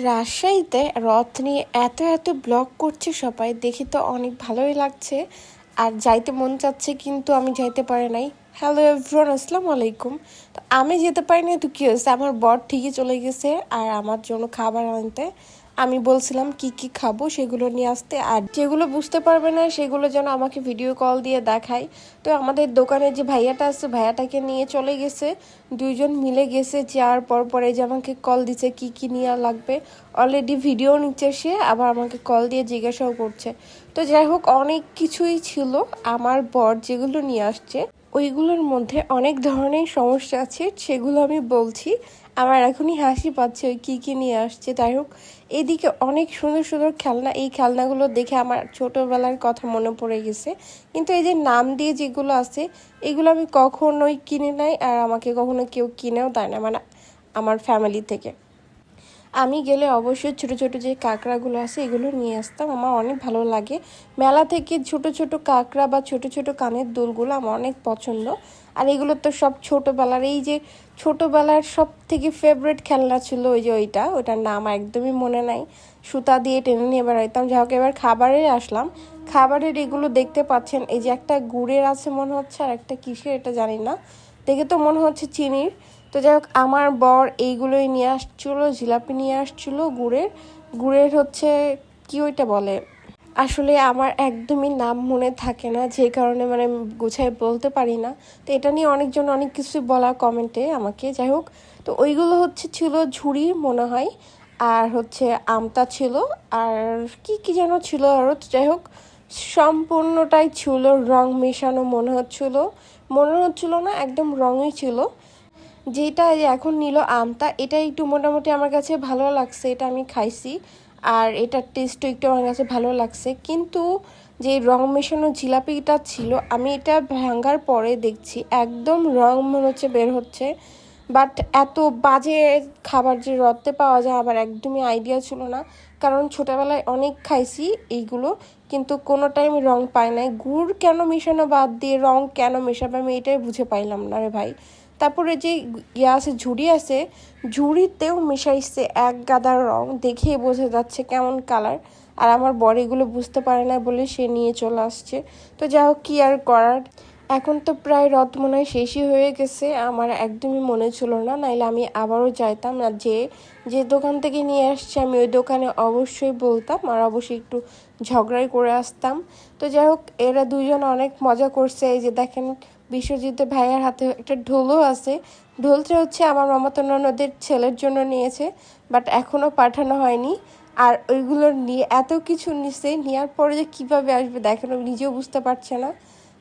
রাজশাহীতে রথ নিয়ে এত এত ব্লগ করছে সবাই, দেখে তো অনেক ভালোই লাগছে। আর যাইতে মন চাচ্ছে কিন্তু আমি যাইতে পারি নাই। হ্যালো এভরিওয়ান আসসালামু আলাইকুম। তো আমি যেতে পারি নাই তো কী হয়েছে? আমার বর ঠিকই চলে গেছে আর আমার জন্য খাবার আনতে। আমি বলছিলাম কি কি খাব সেগুলো নিয়ে আসতে, আর যেগুলো বুঝতে পারবে না সেগুলো যেন আমাকে ভিডিও কল দিয়ে দেখায়। তো আমাদের দোকানে যে ভাইয়াটা আছে, ভাইয়াটাকে নিয়ে চলে গেছে। দুইজন মিলে গেছে, যাওয়ার পর পরে যে আমাকে কল দিছে কি কি নেওয়া লাগবে। অলরেডি ভিডিও নিচ্ছে সে, আবার আমাকে কল দিয়ে জিজ্ঞাসাও করছে। তো যাই হোক, অনেক কিছুই ছিল। আমার বর যেগুলো নিয়ে আসছে ওইগুলোর মধ্যে অনেক ধরনের সমস্যা আছে, সেগুলো আমি বলছি। আমার এখনই হাসি পাচ্ছে ওই কী কী নিয়ে আসছে। যাই হোক, এদিকে অনেক সুন্দর সুন্দর খেলনা, এই খেলনাগুলো দেখে আমার ছোটোবেলার কথা মনে পড়ে গেছে। কিন্তু এই যে নাম দিয়ে যেগুলো আছে, এগুলো আমি কখনোই কিনে নাই আর আমাকে কখনো কেউ কিনেও দেয় না মানে আমার ফ্যামিলি থেকে। আমি গেলে অবশ্যই ছোট ছোট যে কাঁকড়াগুলো আছে, এগুলো নিয়ে আসতাম। আমার অনেক ভালো লাগে। মেলা থেকে ছোট ছোট কাঁকড়া বা ছোট ছোট কানের দুলগুলো আমার অনেক পছন্দ। আর এগুলো তো সব ছোটোবেলার, এই যে ছোটোবেলার সব থেকে ফেভারিট খেলনা ছিল ওই যে ওইটা ওইটার নাম একদমই মনে নাই। সুতা দিয়ে টেনে নিয়ে বেড়াইতাম। যাই হোক, এবার খাবারে আসলাম। খাবারের এগুলো দেখতে পাচ্ছেন, এই যে একটা গুড়ের আছে মনে হচ্ছে, আর একটা কিসের এটা জানি না। দেখে তো মনে হচ্ছে চিনির। তো যাই হোক, আমার বর এইগুলোই নিয়ে আসছিল, জিলাপি নিয়ে আসছিল গুড়ের। গুড়ের হচ্ছে, কি ওইটা বলে? আসলে আমার একদমই নাম মনে থাকে না, যে কারণে মানে গোছায় বলতে পারি না। তো এটা নিয়ে অনেকজন অনেক কিছু বলা কমেন্টে আমাকে, যাই হোক। তো ওইগুলো হচ্ছে ছিল ঝুড়ি, মনে হয়। আর হচ্ছে আমতা ছিল, আর কি কি যেন ছিল আরও যাই হোক। সম্পূর্ণটাই ছিল রং মেশানো মনে হচ্ছিল। মনে হচ্ছিল না, একদম রঙই ছিল। যেটা এখন নিল আমটা, এটা একটু মোটামুটি আমার কাছে ভালো লাগছে, এটা আমি খাইছি। আর এটার টেস্টও একটু আমার কাছে ভালো লাগছে। কিন্তু যে রং মেশানো জিলাপিটা ছিল, আমি এটা ভাঙার পরে দেখছি একদম রং মনে হচ্ছে বের হচ্ছে। বাট এত বাজে খাবার যে রত্তে পাওয়া যায় আমার একদমই আইডিয়া ছিল না। কারণ ছোটোবেলায় অনেক খাইছি এইগুলো, কিন্তু কোনো টাইম রং পাই নাই। গুড় কেন মেশানো বাদ দিয়ে রং কেন মেশাবে আমি এটাই বুঝে পাইলাম না রে ভাই। তারপরে যে ইয়া আছে, ঝুড়ি আছে, ঝুড়িতেও মিশাইছে এক গাদার রং। দেখেই বোঝা যাচ্ছে কেমন কালার আর আমার বর এগুলো বুঝতে পারে না বলে সে নিয়ে চলে আসছে। তো যা হোক, কী আর করার? এখন তো প্রায় রথ মনে হয় শেষই হয়ে গেছে। আমার একদমই মনে ছিল না, নাইলে আমি আবারও যাইতাম। না যে যে দোকান থেকে নিয়ে আসছে, আমি ওই দোকানে অবশ্যই বলতাম আর অবশ্যই একটু ঝগড়াই করে আসতাম। তো যাই হোক, এরা দুজন অনেক মজা করছে। এই যে দেখেন বিশ্বজিৎ ভাইয়ের হাতে একটা ঢোলও আছে। ঢোলটা হচ্ছে আমার মামাতো ছেলের জন্য নিয়েছে বাট এখনও পাঠানো হয়নি। আর ওইগুলো নিয়ে এত কিছু নিছে নেওয়ার পরে যে কীভাবে আসবে দেখেন নিজেও বুঝতে পারছে না।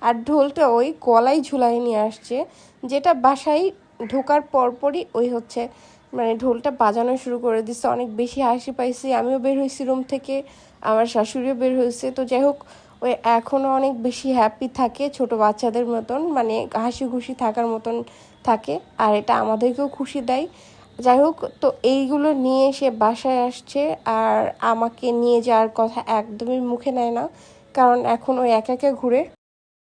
আর ঢোলটা ওই গলায় ঝুলাই নিয়ে আসছে, যেটা বাসায় ঢোকার পরপরই ওই হচ্ছে মানে ঢোলটা বাজানো শুরু করে দিচ্ছে অনেক বেশি হাসি পাইছি, আমিও বের হয়েছি রুম থেকে, আমার শাশুড়িও বের হয়েছে তো যাই হোক ওই এখনও অনেক বেশি হ্যাপি থাকে, ছোট বাচ্চাদের মতন মানে হাসি খুশি থাকার মতন থাকে, আর এটা আমাদেরকেও খুশি দেয়। যাই হোক, তো এইগুলো নিয়ে সে বাসায় আসছে, আর আমাকে নিয়ে যাওয়ার কথা একদমই মুখে নেয় না, কারণ এখন ওই একা একে ঘুরে